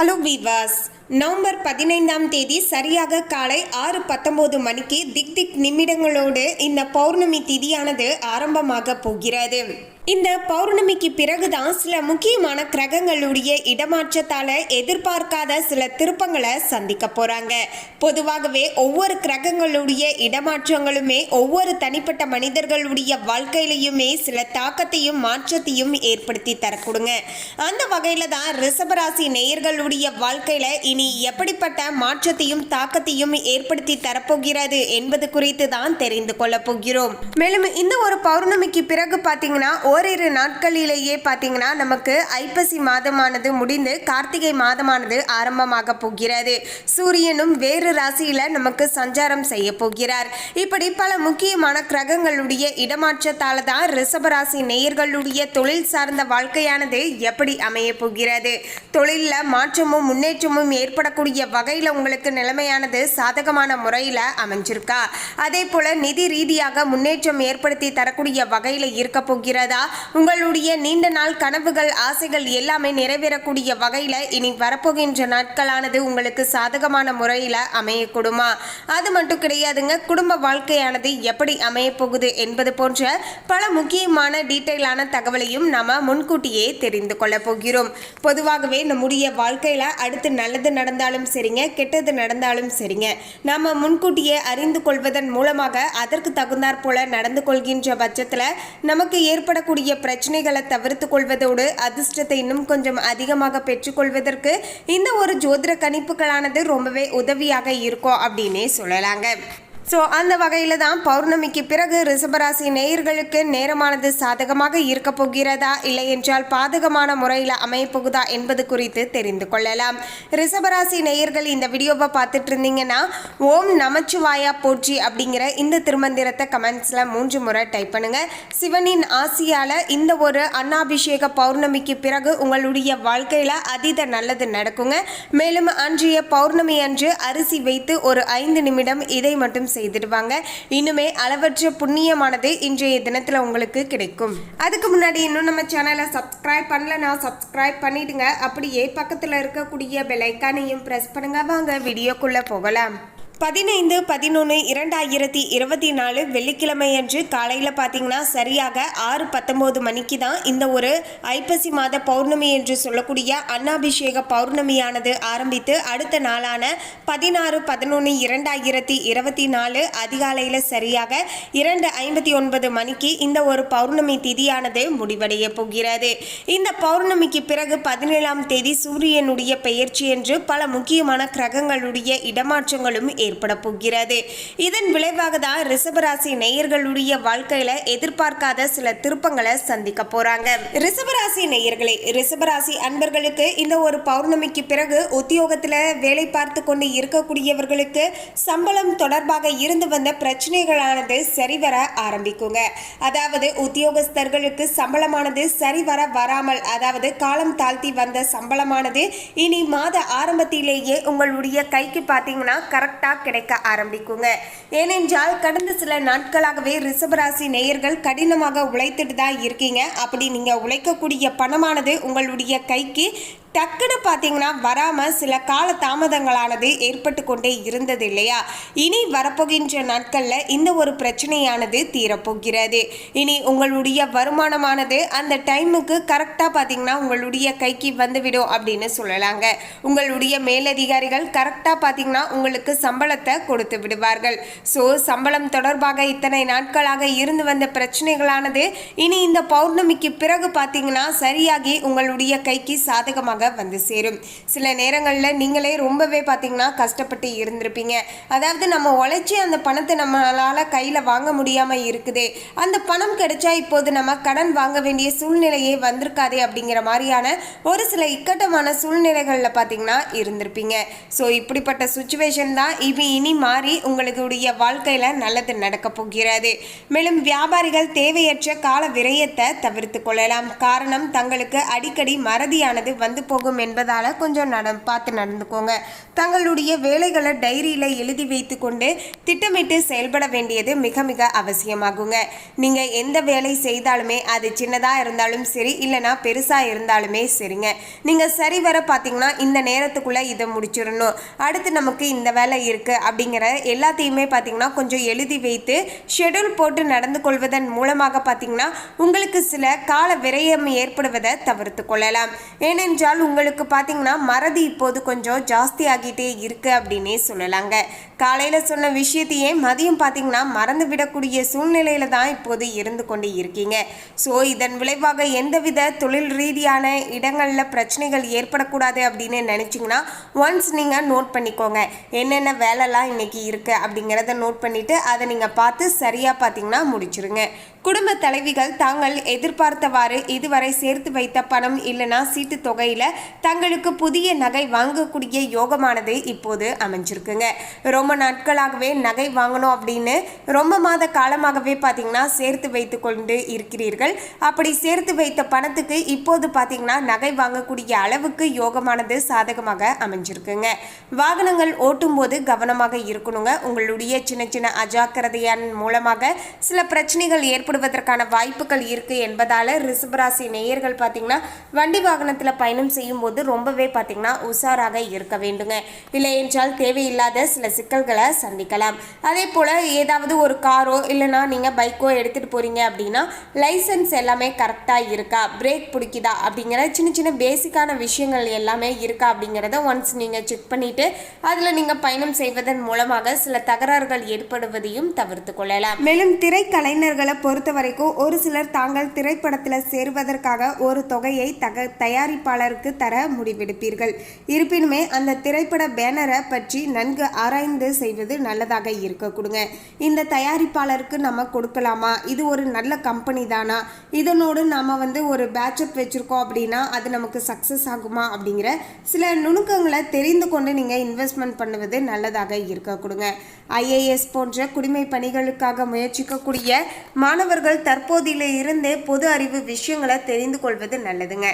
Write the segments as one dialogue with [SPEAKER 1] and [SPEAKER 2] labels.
[SPEAKER 1] Hello வீவாஸ். November பதினைந்தாம் தேதி சரியாக காலை ஆறு பத்தொம்போது மணிக்கு திக் திக் நிமிடங்களோடு இந்த பௌர்ணமி திதியானது ஆரம்பமாக போகிறது. இந்த பௌர்ணமிக்கு பிறகுதான் சில முக்கியமான கிரகங்களுடைய இடமாற்றத்தால எதிர்பார்க்காத சில திருப்பங்களை சந்திக்க போறாங்க. பொதுவாகவே ஒவ்வொரு கிரகங்களுடைய இடமாற்றங்களுமே ஒவ்வொரு தனிப்பட்ட மனிதர்களுடைய வாழ்க்கையிலையுமே சில தாக்கத்தையும் மாற்றத்தையும் ஏற்படுத்தி தரக்கூடுங்க. அந்த வகையில தான் ரிஷபராசி நேயர்களுடைய வாழ்க்கையில இனி எப்படிப்பட்ட மாற்றத்தையும் தாக்கத்தையும் ஏற்படுத்தி தரப்போகிறது என்பது குறித்து தான் தெரிந்து கொள்ள போகிறோம். மேலும் இந்த ஒரு பௌர்ணமிக்கு பிறகு பார்த்தீங்கன்னா ஓரிரு நாட்களிலேயே பார்த்தீங்கன்னா நமக்கு ஐப்பசி மாதமானது முடிந்து கார்த்திகை மாதமானது ஆரம்பமாக போகிறது. சூரியனும் வேறு ராசியில் நமக்கு சஞ்சாரம் செய்ய போகிறார். இப்படி பல முக்கியமான கிரகங்களுடைய இடமாற்றத்தால் தான் ரிஷபராசி நேயர்களுடைய தொழில் சார்ந்த வாழ்க்கையானது எப்படி அமைய போகிறது? தொழிலில் மாற்றமும் முன்னேற்றமும் ஏற்படக்கூடிய வகையில் உங்களுக்கு நிலைமையானது சாதகமான முறையில் அமைஞ்சிருக்கா? அதே போல நிதி ரீதியாக முன்னேற்றம் ஏற்படுத்தி தரக்கூடிய வகையில் இருக்க போகிறதா? உங்களுடைய நீண்ட நாள் கனவுகள் ஆசைகள் எல்லாமே நிறைவேறக்கூடிய வகையில் இனி வரப்போகின்ற நாட்களானது உங்களுக்கு சாதகமான முறையில் அமையக்கூடுமா? அது மட்டும் கிடையாதுங்க குடும்ப வாழ்க்கையானது எப்படி அமையப்போகுது என்பது போன்ற பல முக்கியமான டீட்டெயிலான தகவலையும் நாம முன்கூட்டியே தெரிந்து கொள்ள போகிறோம். பொதுவாகவே நம்முடைய வாழ்க்கையில் அடுத்து நல்லது நடந்தாலும் சரிங்க கெட்டது நடந்தாலும் சரிங்க. நாம முன்கூட்டியே அறிந்து கொள்வதன் மூலமாக அதற்கு தகுந்தாற் போல நடந்து கொள்கின்ற பட்சத்தில் நமக்கு ஏற்படக்கூடிய பிரச்சனைகளை தவிர்த்து கொள்வதோடு அதிர்ஷ்டத்தை இன்னும் கொஞ்சம் அதிகமாக பெற்றுக்கொள்வதற்கு இந்த ஒரு ஜோதிட கணிப்புகளானது ரொம்பவே உதவியாக இருக்கும் அப்படின்னே சொல்லலாங்க. ஸோ அந்த வகையில் தான் பௌர்ணமிக்கு பிறகு ரிஷபராசி நேயர்களுக்கு நேரமானது சாதகமாக இருக்க போகிறதா? இல்லை என்றால் பாதகமான முறையில் அமையப்போகுதா என்பது குறித்து தெரிந்து கொள்ளலாம். ரிஷபராசி நேயர்கள் இந்த வீடியோவை பார்த்துட்டு இருந்தீங்கன்னா ஓம் நமச்சிவாயா போற்றி அப்படிங்கிற இந்த திருமந்திரத்தை கமெண்ட்ஸில் மூன்று முறை டைப் பண்ணுங்க. சிவனின் ஆசியால் இந்த ஒரு அன்னாபிஷேக பௌர்ணமிக்கு பிறகு உங்களுடைய வாழ்க்கையில் அதீத நல்லது நடக்குங்க. மேலும் அன்றைய பௌர்ணமி அன்று அரிசி வைத்து ஒரு ஐந்து நிமிடம் இதை மட்டும் செய்திடுவாங்க. இன்னுமே அளவற்ற புண்ணியமானது இன்றைய தினத்தில் உங்களுக்கு கிடைக்கும். அதுக்கு முன்னாடி இன்னும் நம்ம சேனலை சப்ஸ்கிரைப் பண்ணலனா சப்ஸ்கிரைப் பண்ணிடுங்க. அப்படியே பக்கத்தில் இருக்கக்கூடிய பெல் ஐக்கானையும் ப்ரெஸ் பண்ணுங்க. வாங்க வீடியோக்குள்ளே போகலாம். பதினைந்து பதினொன்று இரண்டாயிரத்தி இருபத்தி நாலு வெள்ளிக்கிழமையன்று காலையில் பார்த்தீங்கன்னா சரியாக ஆறு பத்தொம்போது மணிக்கு தான் இந்த ஒரு ஐப்பசி மாத பௌர்ணமி என்று சொல்லக்கூடிய அன்னாபிஷேக பௌர்ணமியானது ஆரம்பித்து அடுத்த நாளான பதினாறு பதினொன்று இரண்டாயிரத்தி இருபத்தி நாலு அதிகாலையில் சரியாக இரண்டு ஐம்பத்தி ஒன்பது மணிக்கு இந்த ஒரு பௌர்ணமி திதியானது முடிவடைய போகிறது. இந்த பௌர்ணமிக்கு பிறகு பதினேழாம் தேதி சூரியனுடைய பெயர்ச்சி என்று பல முக்கியமான கிரகங்களுடைய இடமாற்றங்களும் ஏற்பட போகிறது. இதன் விளைவாக தான் ரிஷபராசி நேயர்களுடைய வாழ்க்கையில எதிர்பார்க்காத சில திருப்பங்களை சந்திக்க போறாங்க. ரிஷபராசி நேயர்களே ரிஷபராசி அன்பர்களுக்கு இந்த ஒரு பௌர்ணமிக்கு பிறகு உத்தியோகத்துல வேலை பார்த்து கொண்டு இருக்கக்கூடியவர்களுக்கு சம்பளம் தொடர்பாக இருந்து வந்த பிரச்சனைகளானது சரிவர ஆரம்பிக்குங்க. அதாவது உத்தியோகஸ்தர்களுக்கு சம்பளமானது சரிவர வராமல் அதாவது காலம் தாழ்த்தி வந்த சம்பளமானது இனி மாத ஆரம்பத்திலேயே உங்களுடைய கைக்கு பார்த்தீங்கன்னா கரெக்டாக கிடைக்க ஆரம்பிக்குங்க. ஏனென்றால் கடந்த சில நாட்களாகவே ரிஷபராசி நேயர்கள் கடினமாக உழைத்துட்டு தான் இருக்கீங்க. அப்படி நீங்கள் உழைக்கக்கூடிய பணமானது உங்களுடைய கைக்கு டக்குன்னு பார்த்தீங்கன்னா வராமல் சில கால தாமதங்களானது ஏற்பட்டு கொண்டே இருந்தது இல்லையா? இனி வரப்போகின்ற நாட்களில் இந்த ஒரு பிரச்சனையானது தீரப்போகிறது. இனி உங்களுடைய வருமானமானது அந்த டைமுக்கு கரெக்டாக பார்த்தீங்கன்னா உங்களுடைய கைக்கு வந்துவிடும் அப்படின்னு சொல்லலாங்க. உங்களுடைய மேலதிகாரிகள் கரெக்டாக பார்த்தீங்கன்னா உங்களுக்கு சம்பளத்தை கொடுத்து விடுவார்கள். ஸோ சம்பளம் தொடர்பாக இத்தனை நாட்களாக இருந்து வந்த பிரச்சனைகளானது இனி இந்த பௌர்ணமிக்கு பிறகு பார்த்தீங்கன்னா சரியாகி உங்களுடைய கைக்கு சாதகமாக வந்து சேரும். சில நேரங்களில் நீங்களே ரொம்பவே பார்த்தீங்கன்னா கஷ்டப்பட்டு இருந்திருப்பீங்க. அதாவது நம்ம உழைச்சி அந்த பணத்தை நம்மளால் கையில் வாங்க முடியாமல் இருக்குதே. அந்த பணம் கிடைச்சா இப்போது நம்ம கடன் வாங்க வேண்டிய சூழ்நிலையே வந்திருக்காதே அப்படிங்கிற மாதிரியான ஒரு சில இக்கட்டமான சூழ்நிலைகளில் பார்த்தீங்கன்னா இருந்திருப்பீங்க. ஸோ இப்படிப்பட்ட சுச்சுவேஷன் தான் இது இனி மாறி உங்களுடைய வாழ்க்கையில் நல்லது நடக்க போகிறது. மேலும் வியாபாரிகள் தேவையற்ற கால விரயத்தை தவிர்த்து கொள்ளலாம். காரணம் தங்களுக்கு அடிக்கடி மறதியானது வந்து போகும் என்பதால் கொஞ்சம் நட பார்த்து நடந்துக்கோங்க. தங்களுடைய வேலைகளை டைரியில் எழுதி வைத்து கொண்டு திட்டமிட்டு செயல்பட வேண்டியது மிக மிக அவசியமாகுங்க. நீங்கள் எந்த வேலை செய்தாலுமே அது சின்னதாக இருந்தாலும் சரி இல்லைனா பெருசாக இருந்தாலுமே சரிங்க. நீங்கள் சரிவர பார்த்தீங்கன்னா இந்த நேரத்துக்குள்ளே இதை முடிச்சிடணும். அடுத்து நமக்கு இந்த வேலை இருக்குது அப்படிங்கிற எல்லாத்தையுமே பார்த்தீங்கன்னா கொஞ்சம் எழுதி வைத்து ஷெட்யூல் போட்டு நடந்து கொள்வதன் மூலமாக பார்த்தீங்கன்னா உங்களுக்கு சில கால விரயம் ஏற்படுவதை தவிர்த்து கொள்ளலாம். ஏனென்றால் உங்களுக்கு பார்த்தீங்கன்னா மறதி இப்போது கொஞ்சம் ஜாஸ்தி ஆகிட்டே இருக்கு அப்படின்னே சொல்லலாங்க. காலையில் சொன்ன விஷயத்தையே மதியம் பார்த்தீங்கன்னா மறந்து விடக்கூடிய சூழ்நிலையில தான் இப்போது இருந்து கொண்டு இருக்கீங்க. ஸோ இதன் விளைவாக எந்தவித தொழில் ரீதியான இடங்களில் பிரச்சனைகள் ஏற்படக்கூடாது அப்படின்னு நினச்சிங்கன்னா ஒன்ஸ் நீங்கள் நோட் பண்ணிக்கோங்க. என்னென்ன வேலைலாம் இன்றைக்கி இருக்குது அப்படிங்கிறத நோட் பண்ணிவிட்டு அதை நீங்கள் பார்த்து சரியாக பார்த்தீங்கன்னா முடிச்சிருங்க. குடும்ப தலைவிகள் தாங்கள் எதிர்பார்த்தவாறு இதுவரை சேர்த்து வைத்த பணம் இல்லைனா சீட்டு தொகையில் தங்களுக்கு புதிய நகை வாங்கக்கூடிய யோகமானது இப்போது அமைஞ்சிருக்குங்க. ரொம்ப ரொம்ப நாட்களாகவே நகை வாங்கணும் அப்படின்னு ரொம்ப மாத காலமாகவே பார்த்தீங்கன்னா சேர்த்து வைத்து கொண்டு இருக்கிறீர்கள். அப்படி சேர்த்து வைத்த பணத்துக்கு இப்போது பார்த்தீங்கன்னா நகை வாங்கக்கூடிய அளவுக்கு யோகமானது சாதகமாக அமைஞ்சிருக்குங்க. வாகனங்கள் ஓட்டும்போது கவனமாக இருக்கணுங்க. உங்களுடைய சின்ன சின்ன அஜாக்கிரதையான் மூலமாக சில பிரச்சனைகள் ஏற்படுவதற்கான வாய்ப்புகள் இருக்கு என்பதால ரிசபராசி நேயர்கள் பார்த்தீங்கன்னா வண்டி வாகனத்தில் பயணம் செய்யும்போது ரொம்பவே பார்த்தீங்கன்னா உஷாராக இருக்க வேண்டுங்க. இல்லை என்றால் தேவையில்லாத சில சிக்கல் சிக்கல்களை சந்திக்கலாம். அதே போல் ஏதாவது ஒரு காரோ இல்லைனா நீங்கள் பைக்கோ எடுத்துகிட்டு போகிறீங்க அப்படின்னா லைசன்ஸ் எல்லாமே கரெக்டாக இருக்கா? பிரேக் பிடிக்குதா? அப்படிங்கிற சின்ன சின்ன பேசிக்கான விஷயங்கள் எல்லாமே இருக்கா அப்படிங்கிறத ஒன்ஸ் நீங்கள் செக் பண்ணிவிட்டு அதில் நீங்கள் பயணம் செய்வதன் மூலமாக சில தகராறுகள் ஏற்படுவதையும் தவிர்த்து கொள்ளலாம். மேலும் திரைக்கலைஞர்களை பொறுத்த வரைக்கும் ஒரு சிலர் தாங்கள் திரைப்படத்தில் சேருவதற்காக ஒரு தொகையை தக தயாரிப்பாளருக்கு தர முடிவெடுப்பீர்கள். இருப்பினுமே அந்த திரைப்பட பேனரை பற்றி நன்கு ஆராய்ந்து செய்வது நல்லதாக இருக்க கொடுங்க. இந்த தயாரிப்பாளருக்கு நம்ம கொடுக்கலாமா? இது ஒரு நல்ல கம்பெனி தானா? இதனோடு நம்ம வந்து ஒரு பேட்சப் வச்சுருக்கோம் அப்படின்னா அது நமக்கு சக்ஸஸ் ஆகுமா? அப்படிங்கிற சில நுணுக்கங்களை தெரிந்து கொண்டு நீங்கள் இன்வெஸ்ட்மெண்ட் பண்ணுவது நல்லதாக இருக்க கொடுங்க. ஐஏஎஸ் போன்ற குடிமை பணிகளுக்காக முயற்சிக்கக்கூடிய மாணவர்கள் தற்போதில இருந்தே பொது அறிவு விஷயங்களை தெரிந்து கொள்வது நல்லதுங்க.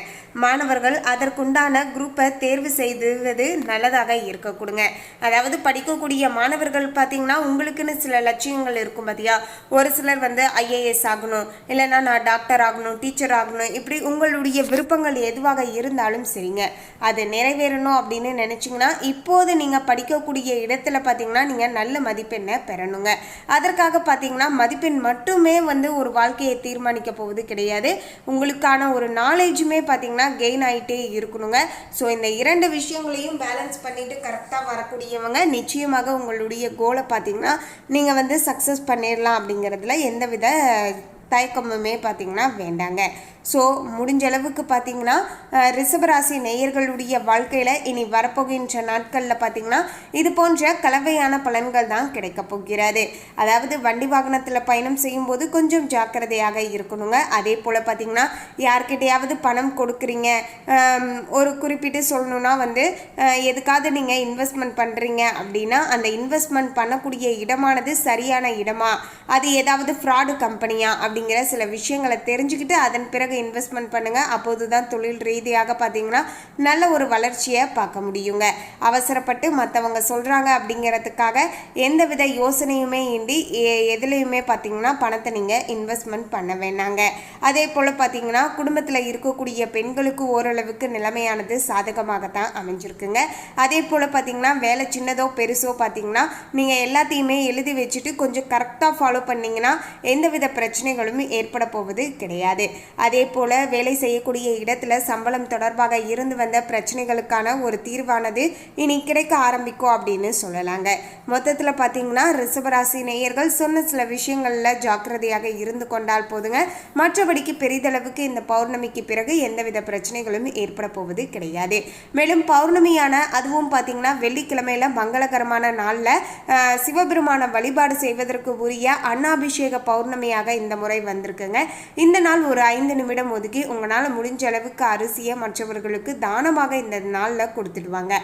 [SPEAKER 1] மாணவர்கள் அதற்குண்டான குரூப்பை தேர்வு செய்துவது நல்லதாக இருக்க கொடுங்க. அதாவது படிக்கக்கூடிய மாணவர்கள் பார்த்தீங்கன்னா உங்களுக்குன்னு சில லட்சியங்கள் இருக்கும் பார்த்தியா ஒரு சிலர் வந்து ஐஏஎஸ் ஆகணும் இல்லைன்னா நான் டாக்டர் ஆகணும் டீச்சர் ஆகணும் இப்படி உங்களுடைய விருப்பங்கள் எதுவாக இருந்தாலும் சரிங்க. அது நிறைவேறணும் அப்படின்னு நினச்சிங்கன்னா இப்போது நீங்கள் படிக்கக்கூடிய இடத்துல பார்த்தீங்கன்னா நீங்கள் நல்ல மதிப்பெண்ணை பெறணுங்க. அதற்காக பார்த்தீங்கன்னா மதிப்பெண் மட்டுமே வந்து ஒரு வாழ்க்கையை தீர்மானிக்க போவது கிடையாது. உங்களுக்கான ஒரு நாலேஜுமே பார்த்தீங்கன்னா கெயின் ஆகிட்டே இருக்கணுங்க. ஸோ இந்த இரண்டு விஷயங்களையும் பேலன்ஸ் பண்ணிட்டு கரெக்டாக வரக்கூடியவங்க நிச்சயமாக உங்களுடைய கோலை பார்த்தீங்கன்னா நீங்கள் வந்து சக்ஸஸ் பண்ணிடலாம் அப்படிங்கிறதுல எந்தவித தயக்கமுமே பார்த்தீங்கன்னா வேண்டாங்க. ஸோ முடிஞ்ச அளவுக்கு பார்த்தீங்கன்னா ரிஷபராசி நேயர்களுடைய வாழ்க்கையில் இனி வரப்போகின்ற நாட்களில் பார்த்தீங்கன்னா இது போன்ற கலவையான பலன்கள் தான் கிடைக்க போகிறது. அதாவது வண்டி வாகனத்தில் பயணம் செய்யும்போது கொஞ்சம் ஜாக்கிரதையாக இருக்கணுங்க. அதே போல் பார்த்திங்கன்னா யார்கிட்டையாவது பணம் கொடுக்குறீங்க ஒரு குறிப்பிட்டு சொல்லணுன்னா வந்து எதுக்காவது நீங்கள் இன்வெஸ்ட்மெண்ட் பண்ணுறீங்க அப்படின்னா அந்த இன்வெஸ்ட்மெண்ட் பண்ணக்கூடிய இடமானது சரியான இடமா? அது ஏதாவது ஃப்ராடு கம்பெனியா அப்படிங்கிற சில விஷயங்களை தெரிஞ்சுக்கிட்டு அதன் பிறகு இன்வெஸ்ட்மெண்ட் பண்ணுங்க. அப்போது தான் தொழில் ரீதியாக பார்த்தீங்கன்னா நல்ல ஒரு வளர்ச்சியை பார்க்க முடியுங்க. அவசரப்பட்டு மற்றவங்க சொல்கிறாங்க அப்படிங்கிறதுக்காக எந்தவித யோசனையுமே இன்றி எதுலேயுமே பார்த்தீங்கன்னா பணத்தை நீங்கள் இன்வெஸ்ட்மெண்ட் பண்ண வேணாங்க. அதே போல் பார்த்தீங்கன்னா குடும்பத்தில் இருக்கக்கூடிய பெண்களுக்கு ஓரளவுக்கு நிலைமையானது சாதகமாகத்தான் அமைஞ்சிருக்குங்க. அதே போல் பார்த்தீங்கன்னா வேலை சின்னதோ பெருசோ பார்த்தீங்கன்னா நீங்கள் எல்லாத்தையுமே எழுதி வச்சுட்டு கொஞ்சம் கரெக்டாக ஃபாலோ பண்ணீங்கன்னா எந்தவித பிரச்சனைகளும் ஏற்பட போவது கிடையாது. அதே போல வேலை செய்யக்கூடிய இடத்துல சம்பளம் தொடர்பாக இருந்து வந்த பிரச்சனைகளுக்கான ஒரு தீர்வானது இனி கிடைக்க ஆரம்பிக்கும் அப்படின்னு சொல்லலாங்க. மொத்தத்தில் பார்த்தீங்கன்னா ரிஷபராசி நேயர்கள் சொன்ன சில விஷயங்களில் ஜாக்கிரதையாக இருந்து கொண்டால் போதுங்க. மற்றபடிக்கு பெரிதளவுக்கு இந்த பௌர்ணமிக்கு பிறகு எந்தவித பிரச்சனைகளும் ஏற்பட போவது கிடையாது. மேலும் பௌர்ணமியான அதுவும் பார்த்தீங்கன்னா வெள்ளிக்கிழமையில் மங்களகரமான நாளில் சிவபெருமான வழிபாடு செய்வதற்கு உரிய அன்னாபிஷேக பௌர்ணமியாக இந்த முறை வந்திருக்குங்க. இந்த நாள் ஒரு ஐந்து நிமிடம் ஒதுக்கி உங்களால் முடிஞ்ச அளவுக்கு அரிசியை மற்றவர்களுக்கு தானமாக இந்த நாளில் கொடுத்துடுவாங்க.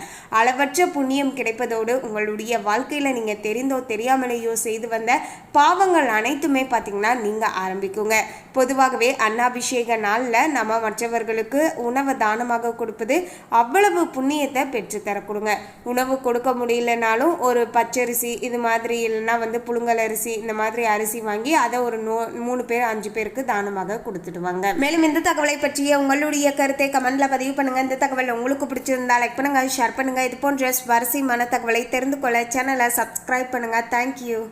[SPEAKER 1] அளவற்ற புண்ணியம் கிடைப்பதோடு உங்களுடைய வாழ்க்கையில் நீங்கள் தெரிந்தோ தெரியாமலேயோ செய்து வந்த பாவங்கள் அனைத்துமே பார்த்திங்கன்னா நீங்கள் ஆரம்பிக்குங்க. பொதுவாகவே அன்னாபிஷேக நாளில் நம்ம மற்றவர்களுக்கு உணவை தானமாக கொடுப்பது அவ்வளவு புண்ணியத்தை பெற்றுத்தரக்கொடுங்க. உணவு கொடுக்க முடியலனாலும் ஒரு பச்சரிசி இது மாதிரி இல்லைன்னா வந்து புழுங்கல் அரிசி இந்த மாதிரி அரிசி வாங்கி அதை ஒரு நோ மூணு பேர் அஞ்சு பேருக்கு தானமாக கொடுத்துடுவாங்க. மேலும் இந்த தகவலை பற்றிய உங்களுடைய கருத்தை கமெண்ட்ல பதிவு பண்ணுங்க. இந்த தகவல் உங்களுக்கு பிடிச்சிருந்தா லைக் பண்ணுங்க ஷேர் பண்ணுங்க. இது போன்ற சுவாரஸ்யமான தகவலை தெரிந்து கொள்ள சேனலை சப்ஸ்கிரைப் பண்ணுங்க. தேங்க்யூ